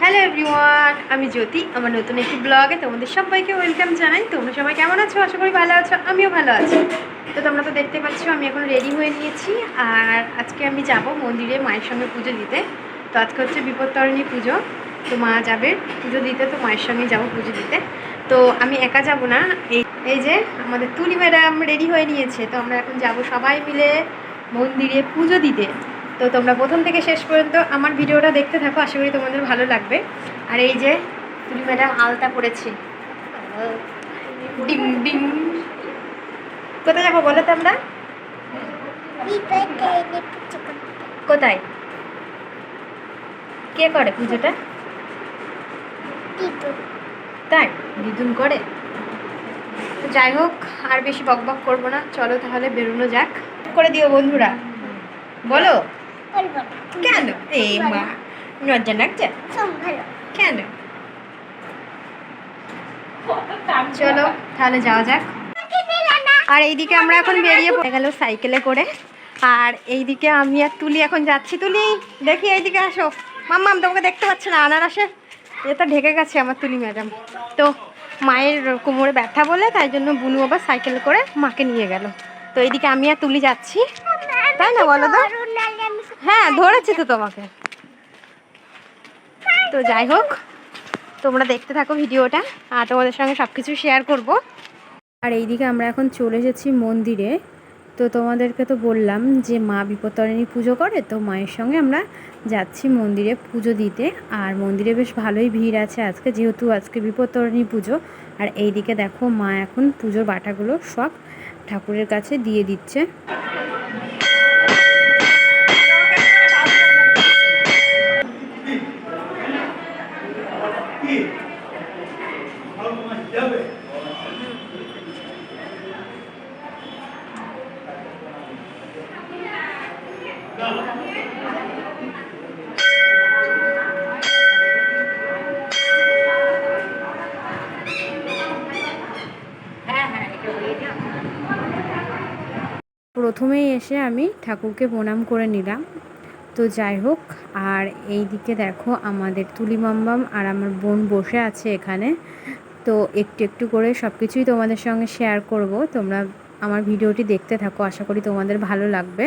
Hello everyone আমি জ্যোতি, আমার নতুন একটি ব্লগে তোমাদের সবাইকে ওয়েলকাম জানাই। তোমরা সবাই কেমন আছো? আশা করি ভালো আছো, আমিও ভালো আছি। তো তোমরা তো দেখতে পাচ্ছ, আমি এখন রেডি হয়ে নিয়েছি। আর আজকে আমি যাব মন্দিরে মায়ের সঙ্গে পুজো দিতে। তো আজকে হচ্ছে বিপত্তারিণী পুজো, তো মা যাবে পুজো দিতে, তো মায়ের সঙ্গে যাব পুজো দিতে। তো আমি একা যাব না। এই এই যে আমাদের তুলি ম্যাডাম রেডি হয়ে নিয়েছে। তো আমরা এখন যাব সবাই মিলে মন্দিরে পুজো দিতে। তো তোমরা প্রথম থেকে শেষ পর্যন্ত আমার ভিডিওটা দেখতে থাকো। আশা করি তোমাদের ভালো লাগবে। আর এই যে তুলি ম্যাডাম আলতা পড়েছে ডিম ডিম। কোথায় যাব বলো তো আমরা? কোথায়? কে করে পুজোটা? তাই দিদুন করে। যাই হোক, আর বেশি বক বক করব না। চলো তাহলে বেরোনো যাক। করে দিও বন্ধুরা। বলো। কেন? এই মা, লজ্জা লাগছে? কেন? চলো, তাহলে যাওয়া যাক। আর এইদিকে আমরা এখন বেরিয়ে পড়ে গেল সাইকেলে করে। আর এইদিকে আমি আর তুলি এখন যাচ্ছি। তুলি, দেখি এইদিকে আসো। মাম্মা আমি তোমাকে দেখতে পাচ্ছি না আনারসে এটা ঢেকে গেছে আমার তুলি ম্যাডাম। তো মায়ের কোমরে ব্যথা বলে তাই জন্য বুনু আবার সাইকেল করে মাকে নিয়ে গেল। তো এইদিকে আমি আর তুলি যাচ্ছি। তাই না বলো তো? হ্যাঁ ধরেছি তো তোমাকে। তো যাই হোক, তোমরা দেখতে থাকো ভিডিওটা, আর তোমাদের সঙ্গে সব কিছু শেয়ার করব। আর এইদিকে আমরা এখন চলে এসেছি মন্দিরে। তো তোমাদেরকে তো বললাম যে মা বিপত্তারিণী পুজো করে, তো মায়ের সঙ্গে আমরা যাচ্ছি মন্দিরে পুজো দিতে। আর মন্দিরে বেশ ভালোই ভিড় আছে আজকে, যেহেতু আজকে বিপত্তারিণী পুজো। আর এইদিকে দেখো মা এখন পুজোর বাটাগুলো সব ঠাকুরের কাছে দিয়ে দিচ্ছে। প্রথমেই এসে আমি ঠাকুরকে প্রণাম করে নিলাম। তো যাই হোক, আর এই দিকে দেখো আমাদের তুলি মাম্বাম আর আমার বোন বসে আছে এখানে। তো একটু একটু করে সব কিছুই তোমাদের সঙ্গে শেয়ার করব। তোমরা আমার ভিডিওটি দেখতে থাকো, আশা করি তোমাদের ভালো লাগবে।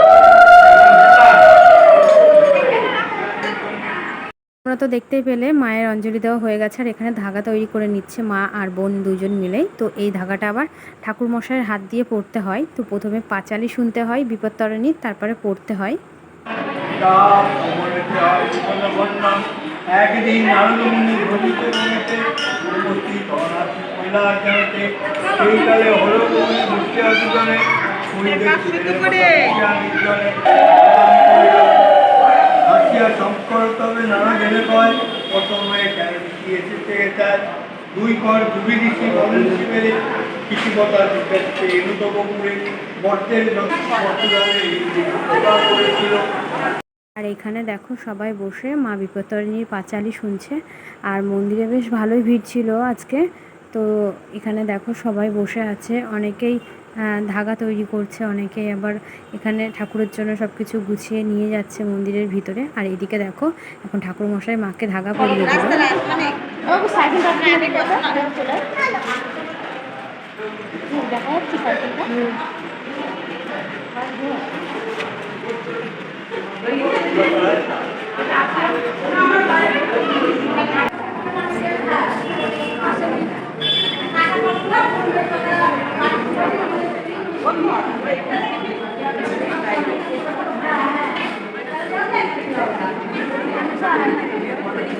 তোমরা তো দেখতেই পেলে মায়ের অঞ্জলি দেওয়া হয়ে গেছে আর এখানে ধাগা তৈরি করে নিচ্ছে মা আর বোন দুজন মিলেই। তো এই ধাগাটা আবার ঠাকুর মশাইয়ের হাত দিয়ে পড়তে হয়। তো প্রথমে পাঁচালি শুনতে হয় বিপত্তরণী তারপরে পড়তে হয়। একদিন নারদমুনি উপস্থিত অনাথি আসিয়া শঙ্কর তবে নানা জেনে কয়। প্রথমে কেন কি এসেছে তার দুই কর দুবি ঋষি বলেন শিবেরে কথা জিজ্ঞাসে এনুত বকুরে বর্তের করেছিল। আর এখানে দেখো সবাই বসে মা বিপত্তারিণীর পাঁচালি শুনছে। আর মন্দিরে বেশ ভালোই ভিড় ছিল আজকে। তো এখানে দেখো সবাই বসে আছে। অনেকেই ধাগা তৈরি করছে অনেকেই আবার এখানে ঠাকুরের জন্য সব কিছু গুছিয়ে নিয়ে যাচ্ছে মন্দিরের ভিতরে। আর এদিকে দেখো, এখন ঠাকুর মশাই মাকে ধাগা পরিয়ে দিল।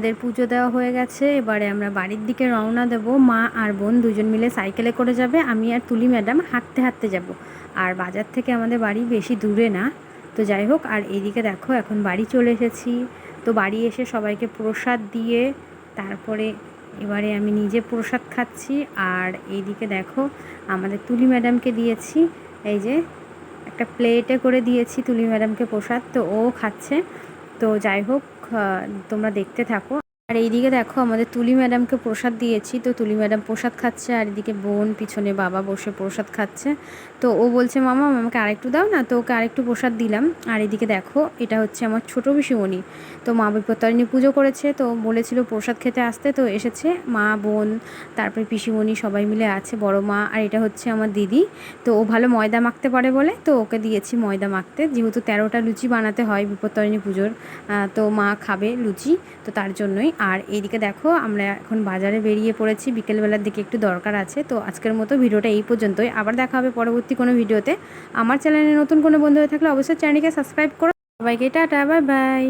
আমাদের পুজো দেওয়া হয়ে গেছে। এবারে আমরা বাড়ির দিকে রওনা দেব। মা আর বোন দুজন মিলে সাইকেলে করে যাবে। আমি আর তুলি ম্যাডাম হাঁটতে হাঁটতে যাব। আর বাজার থেকে আমাদের বাড়ি বেশি দূরে না। তো যাই হোক, আর এদিকে দেখো, এখন বাড়ি চলে এসেছি। তো বাড়ি এসে সবাইকে প্রসাদ দিয়ে তারপরে এবারে আমি নিজে প্রসাদ খাচ্ছি। আর এইদিকে দেখো, আমাদের তুলি ম্যাডামকে দিয়েছি। এই যে একটা প্লেটে করে দিয়েছি তুলি ম্যাডামকে প্রসাদ। তো ও খাচ্ছে। তো যাই হোক তোমরা দেখতে থাকো। আর এইদিকে দেখো আমাদের তুলি ম্যাডামকে প্রসাদ দিয়েছি। তো তুলি ম্যাডাম প্রসাদ খাচ্ছে আর এদিকে বোন পিছনে বাবা বসে প্রসাদ খাচ্ছে। তো ও বলছে, মামা আমাকে আরেকটু দাও না? তো ওকে আরেকটু প্রসাদ দিলাম। আর এদিকে দেখো, এটা হচ্ছে আমার ছোটো পিসিমণি। তো মা বিপত্তারিণী পুজো করেছে, তো বলেছিল প্রসাদ খেতে আসতে। তো এসেছে মা, বোন, তারপরে পিসিমণি সবাই মিলে আছে, বড় মা আর এটা হচ্ছে আমার দিদি। তো ও ভালো ময়দা মাখতে পারে বলে, তো ওকে দিয়েছি ময়দা মাখতে। যেহেতু তেরোটা লুচি বানাতে হয় বিপত্তারিণী পুজোর তো মা খাবে লুচি, তো তার জন্যই আর এইদিকে দেখো, আমরা এখন বাজারে বেরিয়ে পড়েছি। বিকেলবেলার দিকে একটু দরকার আছে, তো আজকের মতো ভিডিওটা এই পর্যন্তই। আবার দেখা হবে পরবর্তী কোনো ভিডিওতে। আমার চ্যানেলে নতুন কোনো বন্ধু হয়ে থাকলে অবশ্যই চ্যানেলকে সাবস্ক্রাইব করো। সবাইকে টাটা বাই বাই